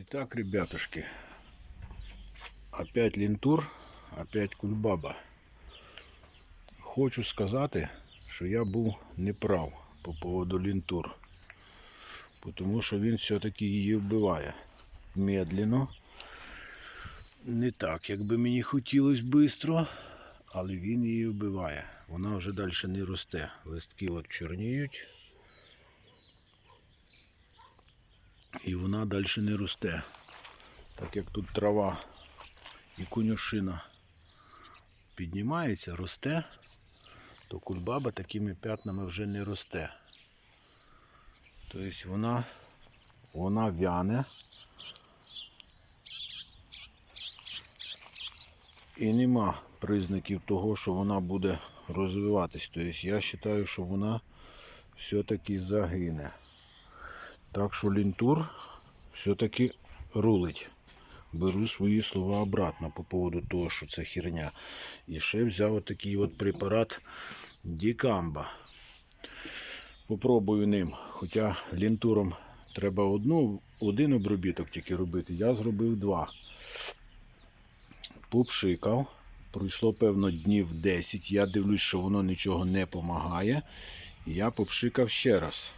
Итак, ребятушки, опять лінтур, опять кульбаба. Хочу сказати, що я був неправ по поводу лінтур. Тому що він все-таки її вбиває. Медленно. Не так, як би мені хотілося швидко, але він її вбиває. Вона вже далі не росте. Листки от чорніють. І вона далі не росте. Так як тут трава і конюшина піднімається, росте, то кульбаба такими п'ятнами вже не росте. Тобто вона, вона вяне. І нема признаків того, що вона буде розвиватись. Тобто я вважаю, що вона все-таки загине. Так що лінтур все-таки рулить. Беру свої слова обратно по поводу того, що це херня. І ще взяв отакий от препарат Дікамба. Попробую ним. Хоча лінтуром треба одну, один обробіток тільки робити. Я зробив два. Попшикав. Пройшло, певно, днів 10. Я дивлюсь, що воно нічого не допомагає. Я попшикав ще раз.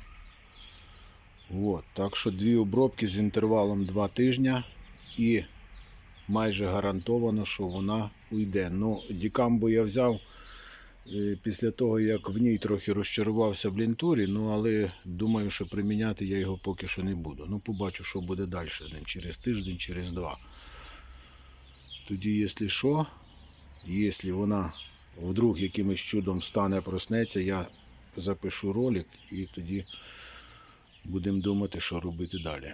От, так що дві обробки з інтервалом 2 тижня і майже гарантовано, що вона уйде. Ну, Дікамбо я взяв е, після того, як в ній трохи розчарувався в лінтурі, ну але думаю, що приміняти я його поки що не буду. Ну, побачу, що буде далі з ним через тиждень, через два. Тоді, якщо що, якщо вона вдруг якимось чудом стане, проснеться, я запишу ролик і тоді будемо думати, що робити далі.